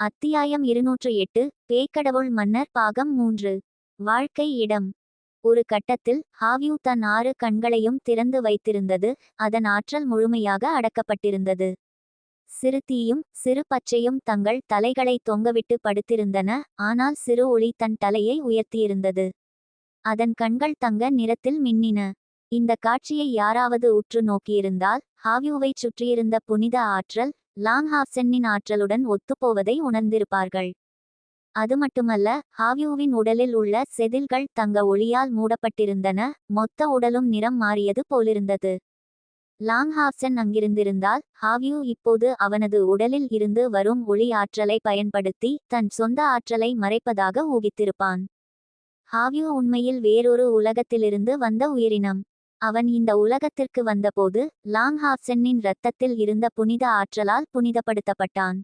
அத்தியாயம் இருநூற்று எட்டு பேய்க்கடவுள் மன்னர் பாகம் மூன்று. வாழ்க்கை இடம். ஒரு கட்டத்தில் ஹாவியூ தன் ஆறு கண்களையும் திறந்து வைத்திருந்தது அதன் ஆற்றல் முழுமையாக அடக்கப்பட்டிருந்தது. சிறு தீயும் சிறு பச்சையும் தங்கள் தலைகளை தொங்கவிட்டு படுத்திருந்தன ஆனால் சிறு ஒளி தன் தலையை உயர்த்தியிருந்தது. அதன் கண்கள் தங்க நிறத்தில் மின்னின. இந்த காட்சியை யாராவது உற்று நோக்கியிருந்தால் ஹாவியூவைச் சுற்றியிருந்த புனித ஆற்றல் லாங்ஹாப்சென்னின் ஆற்றலுடன் ஒத்துப்போவதை உணர்ந்திருப்பார்கள். அது மட்டுமல்ல ஹாவ்யூவின் உடலில் உள்ள செதில்கள் தங்க ஒளியால் மூடப்பட்டிருந்தன மொத்த உடலும் நிறம் மாறியது போலிருந்தது. லாங்ஹாப்சன் அங்கிருந்திருந்தால் ஹாவ்யூ இப்போது அவனது உடலில் இருந்து வரும் ஒளி ஆற்றலை பயன்படுத்தி தன் சொந்த ஆற்றலை மறைப்பதாக ஊகித்திருப்பான். ஹாவ்யூ உண்மையில் வேறொரு உலகத்திலிருந்து வந்த உயிரினம். அவன் இந்த உலகத்திற்கு வந்தபோது லாங்ஹாப்சென்னின் இரத்தத்தில் இருந்த புனித ஆற்றலால் புனிதப்படுத்தப்பட்டான்.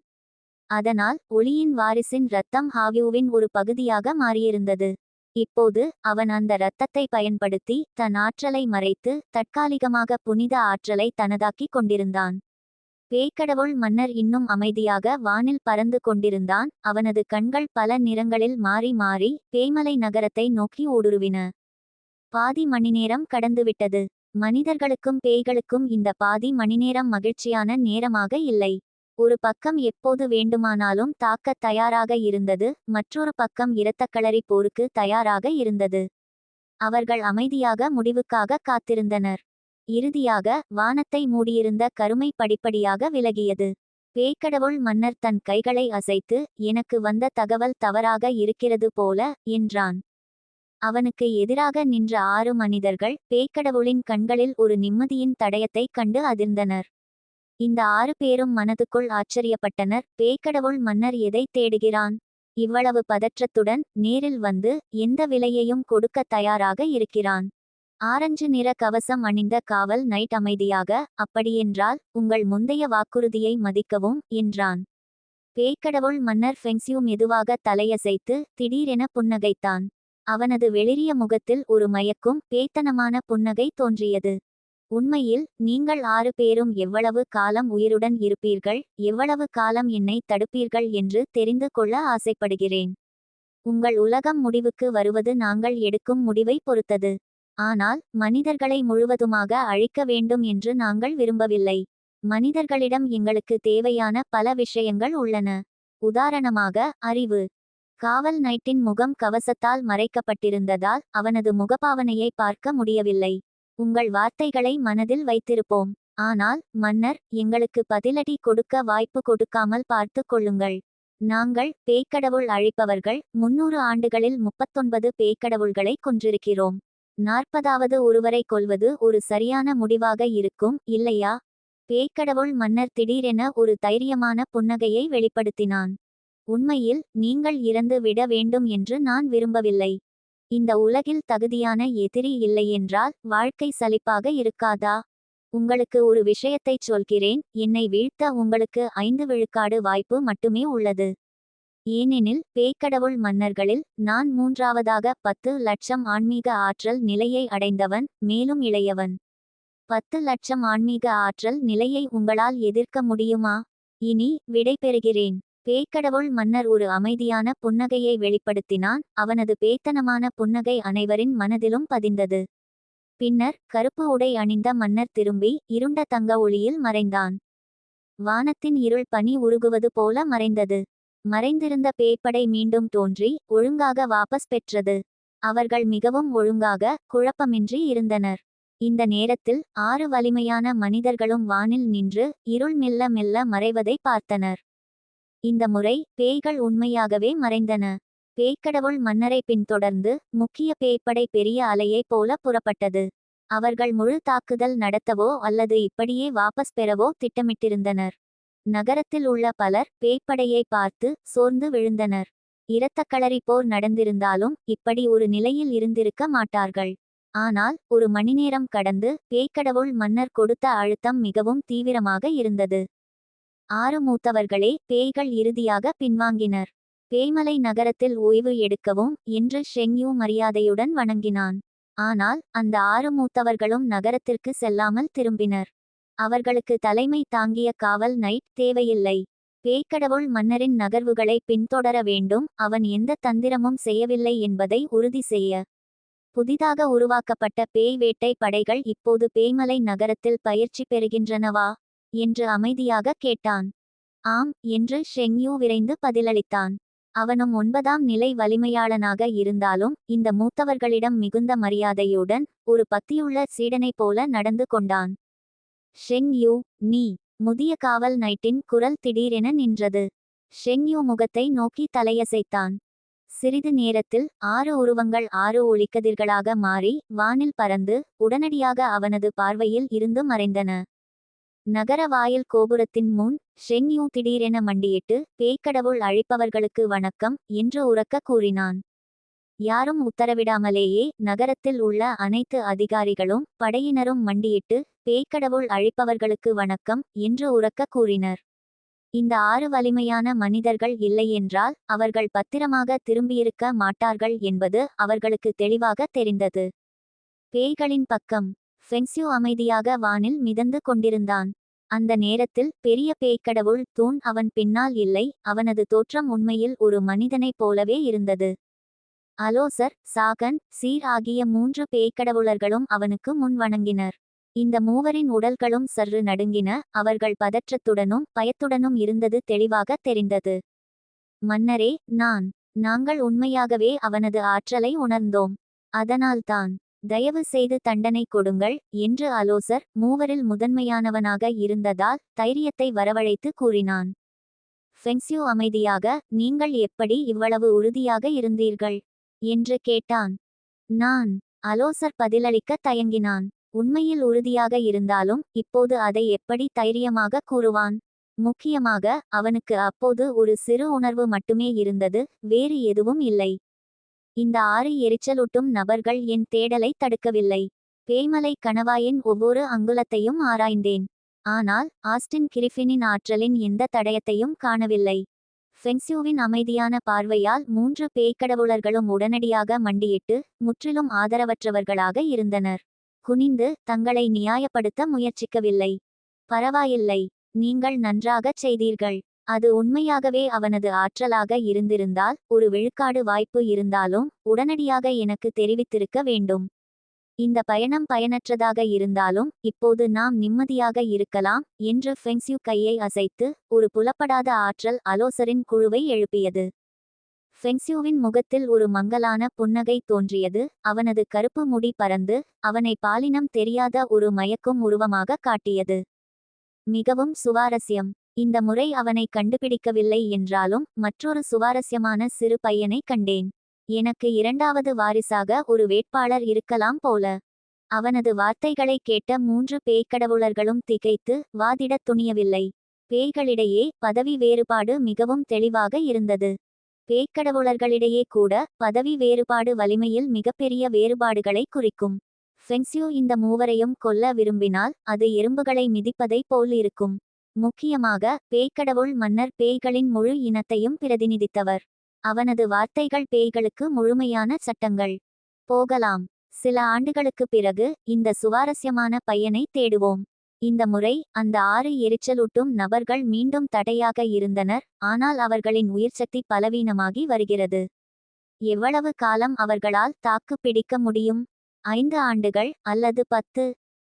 அதனால் ஒளியின் வாரிசின் இரத்தம் ஹாவியூவின் ஒரு பகுதியாக மாறியிருந்தது. இப்போது அவன் அந்த இரத்தத்தை பயன்படுத்தி தன் ஆற்றலை மறைத்து தற்காலிகமாக புனித ஆற்றலை தனதாக்கிக் கொண்டிருந்தான். பேய்க்கடவுள் மன்னர் இன்னும் அமைதியாக வானில் பறந்து கொண்டிருந்தான். அவனது கண்கள் பல நிறங்களில் மாறி மாறி பேய்மலை நகரத்தை நோக்கி ஊடுருவின. பாதி மணிநேரம் கடந்துவிட்டது. மனிதர்களுக்கும் பேய்களுக்கும் இந்த பாதி மணிநேரம் மகிழ்ச்சியான நேரமாக இல்லை. ஒரு பக்கம் எப்போது வேண்டுமானாலும் தாக்க தயாராக இருந்தது மற்றொரு பக்கம் இரத்தக்களறி போருக்கு தயாராக இருந்தது. அவர்கள் அமைதியாக முடிவுக்காக காத்திருந்தனர். இறுதியாக வானத்தை மூடியிருந்த கருமை படிப்படியாக விலகியது. பேய்க்கடவுள் மன்னர் தன் கைகளை அசைத்து எனக்கு வந்த தகவல் தவறாக இருக்கிறது போல என்றான். அவனுக்கு எதிராக நின்ற ஆறு மனிதர்கள் பேய்க்கடவுளின் கண்களில் ஒரு நிம்மதியின் தடயத்தைக் கண்டு அதிர்ந்தனர். இந்த ஆறு பேரும் மனதுக்குள் ஆச்சரியப்பட்டனர். பேய்க்கடவுள் மன்னர் எதை தேடுகிறான்? இவ்வளவு பதற்றத்துடன் நேரில் வந்து எந்த விலையையும் கொடுக்க தயாராக இருக்கிறான். ஆரஞ்சு நிற கவசம் அணிந்த காவல் நைட் அமைதியாக அப்படியென்றால் உங்கள் முந்தைய வாக்குறுதியை மதிக்கவும் என்றான். பேய்க்கடவுள் மன்னர் ஃபெங்சியூ மெதுவாக தலையசைத்து திடீரென புன்னகைத்தான். அவனது வெளிரிய முகத்தில் ஒரு மயக்கும் பேத்தனமான புன்னகை தோன்றியது. உண்மையில் நீங்கள் ஆறு பேரும் எவ்வளவு காலம் உயிருடன் இருப்பீர்கள் எவ்வளவு காலம் என்னை தடுப்பீர்கள் என்று தெரிந்து கொள்ள ஆசைப்படுகிறேன். உங்கள் உலகம் முடிவுக்கு வருவது நாங்கள் எடுக்கும் முடிவை பொறுத்தது. ஆனால் மனிதர்களை முழுவதுமாக அழிக்க வேண்டும் என்று நாங்கள் விரும்பவில்லை. மனிதர்களிடம் எங்களுக்கு தேவையான பல விஷயங்கள் உள்ளன. உதாரணமாக அறிவு. காவல் நைட்டின் முகம் கவசத்தால் மறைக்கப்பட்டிருந்ததால் அவனது முகபாவனையை பார்க்க முடியவில்லை. உங்கள் வார்த்தைகளை மனதில் வைத்திருப்போம். ஆனால் மன்னர் எங்களுக்கு பதிலடி கொடுக்க வாய்ப்பு கொடுக்காமல் பார்த்து கொள்ளுங்கள். நாங்கள் பேய்க்கடவுள் அழிப்பவர்கள். முன்னூறு ஆண்டுகளில் முப்பத்தொன்பது பேய்க்கடவுள்களை கொன்றிருக்கிறோம். நாற்பதாவது ஒருவரை கொல்வது ஒரு சரியான முடிவாக இருக்கும் இல்லையா? பேய்க்கடவுள் மன்னர் திடீரென ஒரு தைரியமான புன்னகையை வெளிப்படுத்தினான். உண்மையில் நீங்கள் இறந்து விட வேண்டும் என்று நான் விரும்பவில்லை. இந்த உலகில் தகுதியான எதிரி இல்லையென்றால் வாழ்க்கை சலிப்பாக இருக்காதா? உங்களுக்கு ஒரு விஷயத்தைச் சொல்கிறேன். என்னை வீழ்த்த உங்களுக்கு ஐந்து விழுக்காடு வாய்ப்பு மட்டுமே உள்ளது. ஏனெனில் பேய்க்கடவுள் மன்னர்களில் நான் மூன்றாவதாக பத்து லட்சம் ஆன்மீக ஆற்றல் நிலையை அடைந்தவன் மேலும் இளையவன். பத்து லட்சம் ஆன்மீக ஆற்றல் நிலையை உங்களால் எதிர்க்க முடியுமா? இனி விடை பெறுகிறேன் பேய்க்கடவுள் மன்னர் ஒரு அமைதியான புன்னகையை வெளிப்படுத்தினான். அவனது பேத்தனமான புன்னகை அனைவரின் மனதிலும் பதிந்தது. பின்னர் கருப்பு உடை அணிந்த மன்னர் திரும்பி இருண்ட தங்க ஒளியில் மறைந்தான். வானத்தின் இருள் பனி உருகுவது போல மறைந்தது. மறைந்திருந்த பேய்ப்படை மீண்டும் தோன்றி ஒழுங்காக வாபஸ் பெற்றது. அவர்கள் மிகவும் ஒழுங்காக குழப்பமின்றி இருந்தனர். இந்த நேரத்தில் ஆறு வலிமையான மனிதர்களும் வானில் நின்று இருள் மெல்ல மெல்ல மறைவதை பார்த்தனர். இந்த முறை பேய்கள் உண்மையாகவே மறைந்தன. பேய்க்கடவுள் மன்னரை பின்தொடர்ந்து முக்கிய பேய்ப்படை பெரிய அலையைப் போல புறப்பட்டது. அவர்கள் முழு தாக்குதல் நடத்தவோ அல்லது இப்படியே வாபஸ் பெறவோ திட்டமிட்டிருந்தனர். நகரத்தில் உள்ள பலர் பேய்ப்படையை பார்த்து சோர்ந்து விழுந்தனர். இரத்தக்களரி போர் நடந்திருந்தாலும் இப்படி ஒரு நிலையில் இருந்திருக்க மாட்டார்கள். ஆனால் ஒரு மணிநேரம் கடந்து பேய்க்கடவுள் மன்னர் கொடுத்த அழுத்தம் மிகவும் தீவிரமாக இருந்தது. ஆறு மூத்தவர்களே பேய்கள் இறுதியாக பின்வாங்கினர். பேய்மலை நகரத்தில் ஓய்வு எடுக்கவும் என்று ஷெங்யூ மரியாதையுடன் வணங்கினான். ஆனால் அந்த ஆறு மூத்தவர்களும் நகரத்திற்கு செல்லாமல் திரும்பினர். அவர்களுக்கு தலைமை தாங்கிய காவல் நைட் தேவையில்லை. பேய்க்கடவுள் மன்னரின் நகர்வுகளை பின்தொடர வேண்டும் அவன் எந்த தந்திரமும் செய்யவில்லை என்பதை உறுதி செய்ய. புதிதாக உருவாக்கப்பட்ட பேய் வேட்டை படைகள் இப்போது பேய்மலை நகரத்தில் பயிற்சி பெறுகின்றனவா? என்று அமைதியாக கேட்டான். ஆம் என்று ஷெங்யூ விரைந்து பதிலளித்தான். அவனும் ஒன்பதாம் நிலை வலிமையாளனாக இருந்தாலும் இந்த மூத்தவர்களிடம் மிகுந்த மரியாதையுடன் ஒரு பக்தியுள்ள சீடனைப் போல நடந்து கொண்டான். ஷெங் யூ நீ முதிய காவல் நைட்டின் குரல் திடீரென நின்றது ஷெங் யூ முகத்தை நோக்கி தலையசைத்தான். சிறிது நேரத்தில் ஆறு உருவங்கள் ஆறு ஒளிக்கதிர்களாக மாறி வானில் பறந்து உடனடியாக அவனது பார்வையில் இருந்து மறைந்தன. நகர வாயில் கோபுரத்தின் முன் ஷென்யூ திடீரென மண்டியிட்டு பேய்க்கடவுள் அழிப்பவர்களுக்கு வணக்கம் என்று உறக்க கூறினான். யாரும் உத்தரவிடாமலேயே நகரத்தில் உள்ள அனைத்து அதிகாரிகளும் படையினரும் மண்டியிட்டு பேய்க்கடவுள் அழிப்பவர்களுக்கு வணக்கம் என்று உறக்க கூறினர். இந்த ஆறு வலிமையான மனிதர்கள் இல்லையென்றால் அவர்கள் பத்திரமாக திரும்பியிருக்க மாட்டார்கள் என்பது அவர்களுக்கு தெளிவாக தெரிந்தது. பேய்களின் பக்கம் ஃபென்சியூ அமைதியாக வானில் மிதந்து கொண்டிருந்தான். அந்த நேரத்தில் பெரிய பேய்க்கடவுள் தூண் அவன் பின்னால் இல்லை அவனது தோற்றம் உண்மையில் ஒரு மனிதனைப் போலவே இருந்தது. அலோசர் சாகன் சீர் ஆகிய மூன்று பேய்க்கடவுளர்களும் அவனுக்கு முன் வணங்கினர். இந்த மூவரின் உடல்களும் சற்று நடுங்கின அவர்கள் பதற்றத்துடனும் பயத்துடனும் இருந்தது தெளிவாக தெரிந்தது. மன்னரே நான் நாங்கள் உண்மையாகவே அவனது ஆற்றலை உணர்ந்தோம். அதனால்தான் தயவு செய்து தண்டனை கொடுங்கள் என்று அலோசர் மூவரில் முதன்மையானவனாக இருந்ததால் தைரியத்தை வரவழைத்து கூறினான். ஃபெங்ஸ்யூ அமைதியாக நீங்கள் எப்படி இவ்வளவு உறுதியாக இருந்தீர்கள்? என்று கேட்டான். நான் அலோசர் பதிலளிக்க தயங்கினான். உண்மையில் உறுதியாக இருந்தாலும் இப்போது அதை எப்படி தைரியமாக கூறுவான்? முக்கியமாக அவனுக்கு அப்போது ஒரு சிறு உணர்வு மட்டுமே இருந்தது வேறு எதுவும் இல்லை. இந்த ஆறு எரிச்சலூட்டும் நபர்கள் என் தேடலை தடுக்கவில்லை. பேய்மலை கணவாயின் ஒவ்வொரு அங்குலத்தையும் ஆராய்ந்தேன். ஆனால் ஆஸ்டின் கிரிஃபினின் ஆற்றலின் எந்த தடயத்தையும் காணவில்லை. ஃபென்சியூவின் அமைதியான பார்வையால் மூன்று பேய்க்கடவுளர்களும் உடனடியாக மண்டியிட்டு முற்றிலும் ஆதரவற்றவர்களாக இருந்தனர். குனிந்து தங்களை நியாயப்படுத்த முயற்சிக்கவில்லை. பரவாயில்லை. நீங்கள் நன்றாகச் செய்தீர்கள். அது உண்மையாகவே அவனது ஆற்றலாக இருந்திருந்தால் ஒரு விழுக்காடு வாய்ப்பு இருந்தாலும் உடனடியாக எனக்கு தெரிவித்திருக்க வேண்டும். இந்த பயணம் பயனற்றதாக இருந்தாலும் இப்போது நாம் நிம்மதியாக இருக்கலாம் என்று ஃபெங்ஸ்யூ கையை அசைத்து ஒரு புலப்படாத ஆற்றல் அலோசரின் குழுவை எழுப்பியது. ஃபெங்ஸ்யூவின் முகத்தில் ஒரு மங்கலான புன்னகை தோன்றியது அவனது கருப்பு முடி பறந்து அவனை பாலினம் தெரியாத ஒரு மயக்கும் உருவமாக காட்டியது. மிகவும் சுவாரஸ்யம். இந்த முறை அவனை கண்டுபிடிக்கவில்லை என்றாலும் மற்றொரு சுவாரஸ்யமான சிறு பையனை கண்டேன். எனக்கு இரண்டாவது வாரிசாக ஒரு வேட்பாளர் இருக்கலாம் போல. அவனது வார்த்தைகளை கேட்ட மூன்று பேய்க்கடவுளர்களும் திகைத்து வாதிடத் துணியவில்லை. பேய்களிடையே பதவி வேறுபாடு மிகவும் தெளிவாக இருந்தது. பேய்க்கடவுளர்களிடையே கூட பதவி வேறுபாடு வலிமையில் மிகப்பெரிய வேறுபாடுகளை குறிக்கும். ஃபெங்ஸ்யூ இந்த மூவரையும் கொல்ல விரும்பினால் அது எறும்புகளை மிதிப்பதை போல் இருக்கும். முக்கியமாக பேய்க்கடவுள் மன்னர் பேய்களின் முழு இனத்தையும் பிரதிநிதித்தவர். அவனது வார்த்தைகள் பேய்களுக்கு முழுமையான சட்டங்கள். போகலாம். சில ஆண்டுகளுக்கு பிறகு இந்த சுவாரஸ்யமான பையனை தேடுவோம். இந்த முறை அந்த ஆறு எரிச்சலூட்டும் நபர்கள் மீண்டும் தடையாக இருந்தனர் ஆனால் அவர்களின் உயிர்ச்சக்தி பலவீனமாகி வருகிறது. எவ்வளவு காலம் அவர்களால் தாக்கு பிடிக்க முடியும்? ஐந்து ஆண்டுகள் அல்லது பத்து?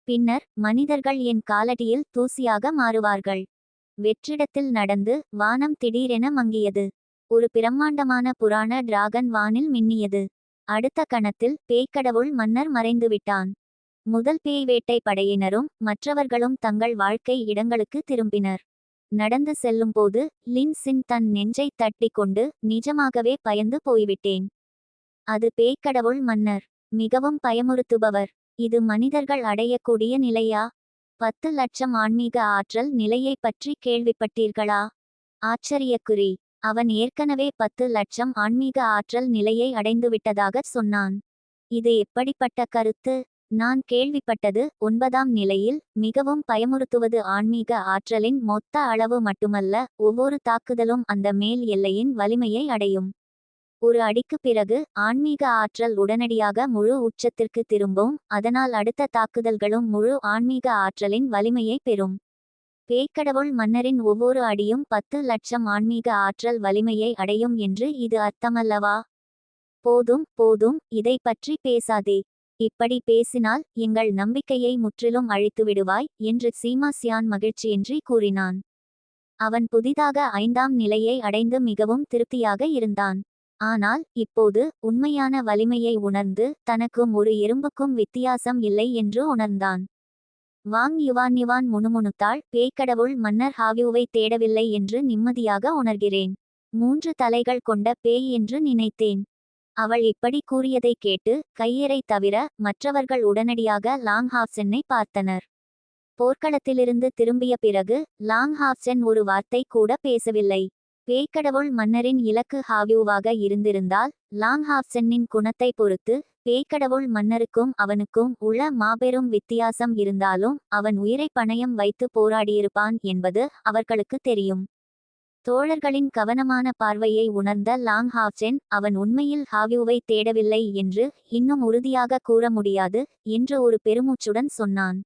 பின்னர் மனிதர்கள் என் காலடியில் தூசியாக மாறுவார்கள். வெற்றிடத்தில் நடந்து வானம் திடீரென மங்கியது. ஒரு பிரம்மாண்டமான புராண டிராகன் வானில் மின்னியது. அடுத்த கணத்தில் பேய்க்கடவுள் மன்னர் மறைந்துவிட்டான். முதல் பேய் வேட்டை படையினரும் மற்றவர்களும் தங்கள் வாழ்க்கை இடங்களுக்கு திரும்பினர். நடந்து செல்லும்போது லின்சின் தன் நெஞ்சை தட்டி கொண்டு நிஜமாகவே பயந்து போய்விட்டேன். அது பேய்க்கடவுள் மன்னர். மிகவும் பயமுறுத்துபவர். இது மனிதர்கள் அடையக்கூடிய நிலையா? பத்து லட்சம் ஆன்மீக ஆற்றல் நிலையை பற்றி கேள்விப்பட்டீர்களா? ஆச்சரியக்குறி. அவன் ஏற்கனவே பத்து லட்சம் ஆன்மீக ஆற்றல் நிலையை அடைந்துவிட்டதாக சொன்னான். இது எப்படிப்பட்ட கருத்து? நான் கேள்விப்பட்டது ஒன்பதாம் நிலையில் மிகவும் பயமுறுத்துவது ஆன்மீக ஆற்றலின் மொத்த அளவு மட்டுமல்ல ஒவ்வொரு தாக்குதலும் அந்த மேல் எல்லையின் வலிமையை அடையும். ஒரு அடிக்கு பிறகு ஆன்மீக ஆற்றல் உடனடியாக முழு உச்சத்திற்கு திரும்பும் அதனால் அடுத்த தாக்குதல்களும் முழு ஆன்மீக ஆற்றலின் வலிமையை பெறும். பேய்க்கடவுள் மன்னரின் ஒவ்வொரு அடியும் பத்து லட்சம் ஆன்மீக ஆற்றல் வலிமையை அடையும் என்று இது அர்த்தமல்லவா? போதும் போதும் இதை பற்றி பேசாதே. இப்படி பேசினால் எங்கள் நம்பிக்கையை முற்றிலும் அழித்து விடுவாய் என்று சீமாசியான் மகிழ்ச்சியின்றி கூறினான். அவன் புதிதாக ஐந்தாம் நிலையை அடைந்து மிகவும் திருப்தியாக இருந்தான். ஆனால் இப்போது உண்மையான வலிமையை உணர்ந்து தனக்கும் ஒரு எறும்புக்கும் வித்தியாசம் இல்லை என்று உணர்ந்தான். வாங் யுவான் யுவான் முணுமுணுத்தாள் பேய்க்கடவுள் மன்னர் ஹாவியூவை தேடவில்லை என்று நிம்மதியாக உணர்கிறேன். மூன்று தலைகள் கொண்ட பேய் என்று நினைத்தேன். அவள் இப்படி கூறியதை கேட்டு கையரை தவிர மற்றவர்கள் உடனடியாக லாங் ஹாப்சென்னை பார்த்தனர். போர்க்களத்திலிருந்து திரும்பிய பிறகு லாங் ஹாப்சென் ஒரு வார்த்தை கூட பேசவில்லை. பேய்க்கடவுள் மன்னரின் இலக்கு ஹாவியூவாக இருந்திருந்தால் லாங் ஹாப்சென்னின் குணத்தை பொறுத்து பேய்க்கடவுள் மன்னருக்கும் அவனுக்கும் உள்ள மாபெரும் வித்தியாசம் இருந்தாலும் அவன் உயிரை பணயம் வைத்து போராடியிருப்பான் என்பது அவர்களுக்கு தெரியும். தோழர்களின் கவனமான பார்வையை உணர்ந்த லாங் ஹாப்சென் அவன் உண்மையில் ஹாவியூவை தேடவில்லை என்று இன்னும் உறுதியாக கூற முடியாது என்று ஒரு பெருமூச்சுடன் சொன்னான்.